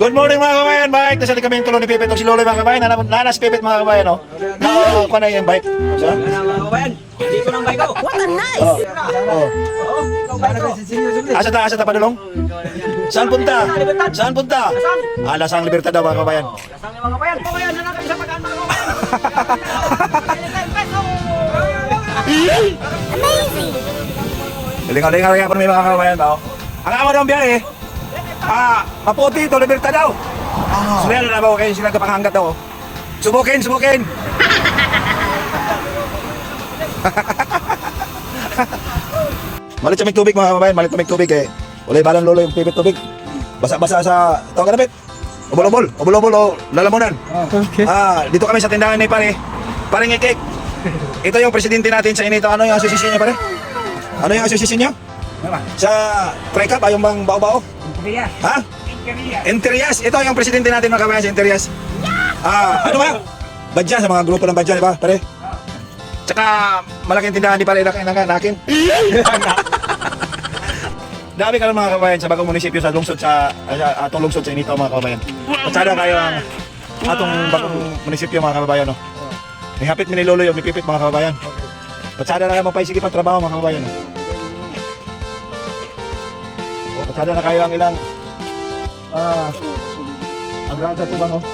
Good morning mga kabayan, bike. Nasa kami yung tulong ni Pipit o si Lolo mga kabayan. Nanas, nanas Pipit mga kabayan, no? Na, ako na yung bike. So, Dito ng bike ko. What a nice! oh. Asa ta, asa ta padulong? Saan punta? Saan punta? Alas ang libertad daw mga kabayan. Kasama yung mga kabayan. Kabayan, na natin sa pagkaan mga kabayan. Amazing! Galing-galing nga po may mga kabayan ba? Ang awa ng biyahe, ah, maputi ito, libertad daw. Oh. Sulihan na ba kayo silang kapanghangat daw? Subukin, subukin! Malit sa may tubig mga kabayan, malit may tubig eh. Wala balang lolo yung pipit tubig. Basa-basa sa, tawag ka na bit? Ubol-ubol, ubol-ubol o lalamunan. Okay. Ah, dito kami sa tindahan ni pare. Pare ngikik. Ito yung presidente natin sa inito. Ano yung asosisyon niya pare? Ano yung asosisyon niya? Sa Precap, ayong bang bao-bao? Ha? Interias. Ito yung presidente natin mga kabayan sa Interias. Ah, ano ba? Badya sa mga grupo ng Badya, di ba? Pare. Tsaka malaking tindahan di pare nakin nakin. Dami ka lang mga kabayan sa bagong munisipyo sa lungsod sa, sa atong lungsod sa inito mga kabayan. Patsada kayo ang atong bagong munisipyo mga kabayan no. Nihapit mi ni lolo yung nipipit mga kabayan. Patsada na kayo mapaisigi pang trabaho mga kabayan. no? Patsada na kayo ang ilang ah ang grada to bang oh.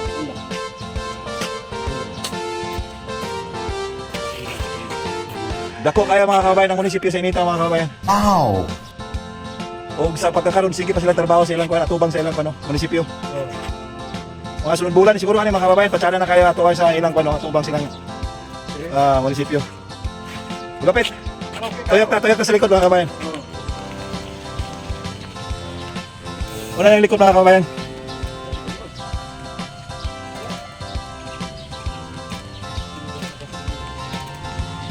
Dako kaya mga kabayan ng munisipyo sa inito mga kabayan. Wow. O sa pagkakaroon, sige pa sila trabaho sa ilang kuwan, atubang sa ilang kuwan, no, munisipyo. Mga sunod bulan, siguro ano, mga kababayan, patsada na kayo atuwa sa ilang kuwan, no, atubang silang ah, munisipyo. Lupit! Tuyok na, tuyok na sa likod, mga kababayan. Una na yung likod, mga kababayan.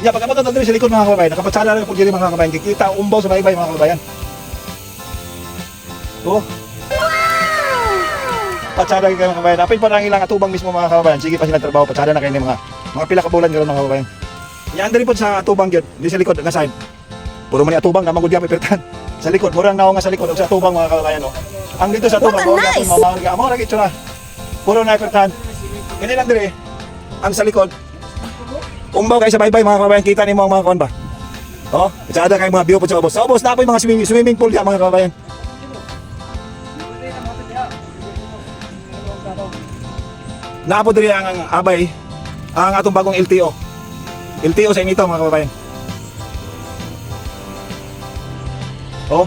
Yeah, pagkapunta doon sa likod mga kababayan, nakapatsada lang po dyan mga kababayan, kikita umbaw sa baybay mga kababayan. Oo. Patsada kayo mga kabayan. Apin pa lang ilang atubang mismo mga kababayan. Sige pa sila trabaho. Patsada na kayo ng mga mga pila ka bulan karon mga kababayan. Yan diri po sa atubang gyud, di sa likod nga side. Puro man ni atubang na magud gyapon pirtan. Sa likod, murang naong nga sa likod ug sa atubang mga kababayan no. Ang dito sa atubang, What a gyapon nice! mamahal ka. Mao ra gid na. Puro na pirtan. Kini lang diri. Ang sa likod. Umbaw kayo sa baybay mga kababayan, kita nimo ang mga kon ba? Oh, patsada kayo mga view po sa ubos. Sa ubos na po yung mga swimming, swimming pool diya mga kababayan. Naapo diri ang, ang abay ang atong bagong LTO. LTO sa inito mga kababayan. Oh.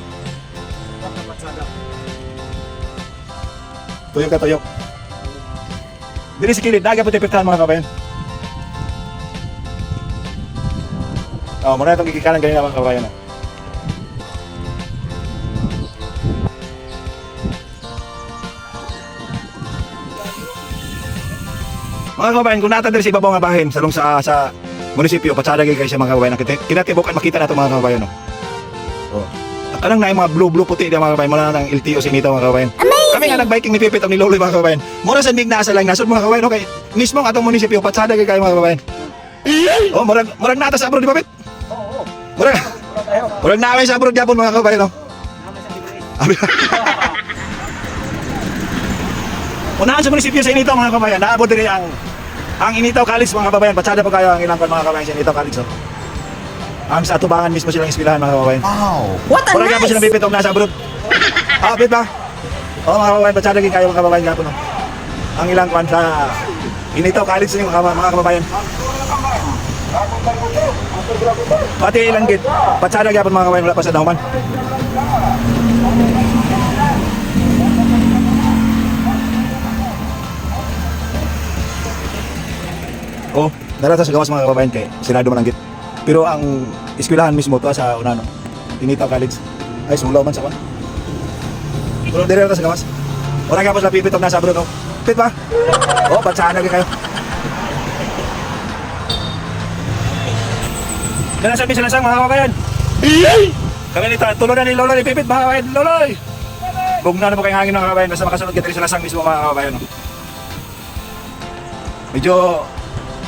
Tuyok ka tuyok. Diri sa kilid, naga po tipirtahan mga kababayan. Oh, muna itong gigikanan ganyan mga kababayan. oh. Mga kababayan, kung diri sa ibabaw nga bahin sa lung sa sa munisipyo, patsada kayo sa mga kababayan. Kita- Kinatibukan makita nato mga kababayan. No? Oh. Anong na yung mga blue blue puti diya mga kababayan, mula na ng LTO sa inito mga kababayan. Kami nga nag-biking ni Pipit ni Lolo mga kababayan. Mura sa mig nasa lang nasod mga kababayan, okay. Mismo ang atong munisipyo, patsada kayo kayo mga kababayan. Oh, murag murag nata sa abroad di Pipit? Oo. Murag Murag namin sa abroad gyapon mga kababayan. No? Abi- Unahan sa munisipyo sa Initaw mga kabayan, naabot din ang ang Initaw College mga kabayan, patsada pa kayo ang ilang mga kabayan sa Initaw College. Oh. Ang sa atubangan mismo silang eskwelahan mga kabayan. Wow. What a gyapon nice! silang pipitong nasa abroad. Ah, pit ba? Oo mga kabayan, patsada kayo kayo mga kabayan gyapon. No? Ang ilang kwan sa Initaw College ng mga, mga kababayan. Pati ilang git, patsada gyapon mga kabayan, wala pa sa dahuman. Oh, darata sa gawas mga kababayan kay sinado man ang git. Pero ang eskwelahan mismo to sa Unano. Tinita College. Ay sulaw man sa kwan. Pero dire sa gawas. Ora ka pa sa pipit og nasa abroad oh. Pit ba? Oh, batsaan lagi kayo. Dala sa bisa lang mga kababayan. Kami nito, tulungan ni Lolo ni Pipit mga kababayan. Loloy! Bugna na po kayong hangin mga kababayan. Basta makasunod ka sa lasang mismo mga kababayan. oh. Medyo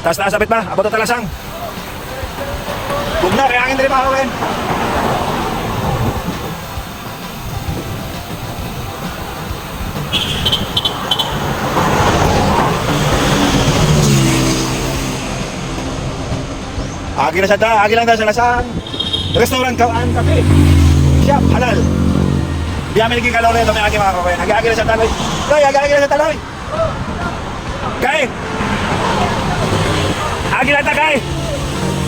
taas-taas apit ba? Abot na talasang. Bugna, kaya akin dali makakawin. Agi na siya ta, agi lang ta siya. Restaurant Kawan Cafe. Shop, halal. Di kami naging kalaw na ito, may agi mga kawain. Agi-agi na siya taloy. Loy, agi-agi na siya taloy. Kay! Agi lang ta, kay!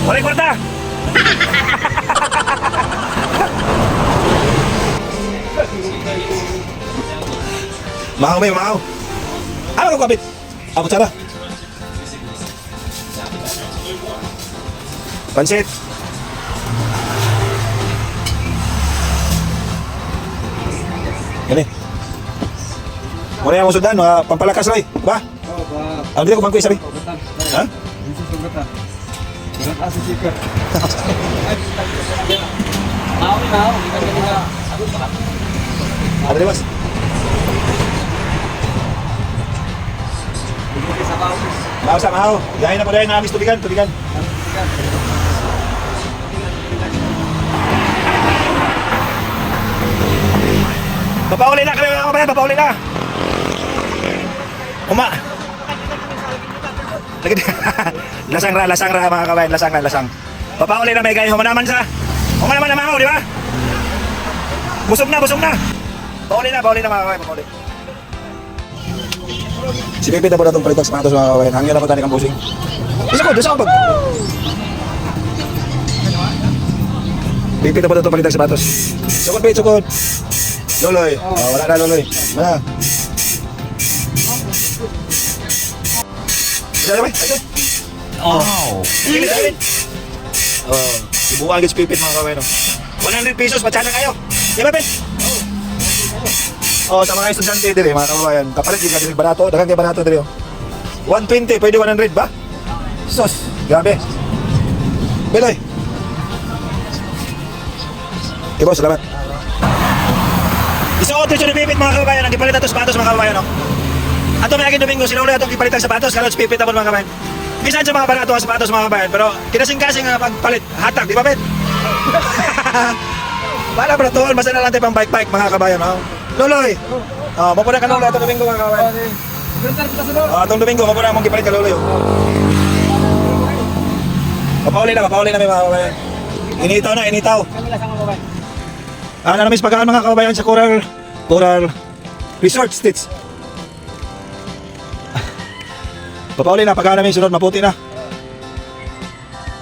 Walay kwarta! Mahaw may mahaw. Ano ko kapit? Ako tsara. Pansit. Gani. Muna yung sudan, mga pampalakas ray. Ba? Ang dito ko bangko isabi. Ha? Mau ni mau, di kan kita. Ano di mas? Sa bawah. Mahaw sa mahaw. Yahin na po dahil namis tubigan, tubigan. Papauli na kami mga kabayan, papauli na. Uma. Lagi lasang ra, lasang ra mga kabayan, lasang ra, lasang. Papauli na may gaya, humanaman sa. Humanaman na mahaw, di ba? Busog na, busog na. Pauli na, pauli na mga kabayan, papauli. Si Pepe na po na itong palitan sa mga mga kabayan. Hanggang na po tani kang busing. Isa ko, doon sa kapag. Pepe na po na itong palitan sa batos. Sukot, Pepe. Loloy. Oh, wala na, Loloy. Mana? Isa na ba? Isa. Oh. Pilit, pilit. Oh, ibuwagin si Pipit mga oh. 100 pesos, matsana kayo. Di ba, Pipit? Oh, sa mga estudyante dire, mga kababayan. Kapalit din kasi barato, dagang kay barato dire. oh. 120, pwede 100 ba? Sos, grabe. Beloy. Okay, boss, salamat. Isuot ko ni Pipit mga kababayan, ang gipalit ato sapatos mga kababayan. Oh. Ato may agin domingo, sinauli atong gipalit ang sapatos, si Pipit tapon mga kababayan. Bisan sa mga barato ang sapatos mga kababayan, pero kinasing-kasing nga pagpalit, hatag, di ba, Pit? Bala para tol, basta na lang tayo pang bike-bike mga kabayan. Oh. Loloy! Oh, mapuna ka lolo atong domingo mga kabayan. Sudah. Oh, atong domingo, mapuna mong gipalit ka loloy. oh. Papauli na, papauli na may mga kabayan. Initaw na, initaw. Ah, na namis pagkaan mga kabayan sa Coral Coral Resort States. Papauli na, pagkaan namin sunod, maputi na.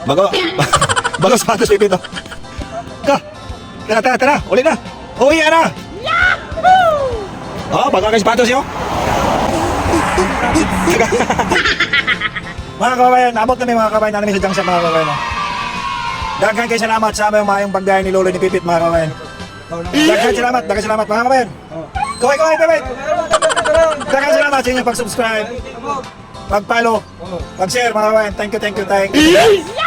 Bago, bago sapatos pipito. Ka, tara, tara, tara, uli na. Uwi ka na. Oh, bago kayo sapatos yun. mga kababayan, abot na may mga kababayan namin sa Jangsa mga kababayan. oh. Daghan kayo salamat sa aming mayong pagdayan ni Lolo ni Pipit mga kababayan. Daghan salamat, daghan salamat mga kababayan. Kaway, kaway, Pipit. Daghan salamat sa inyong pag-subscribe, pag-follow, pag-share mga kababayan. Thank you, thank you, thank you.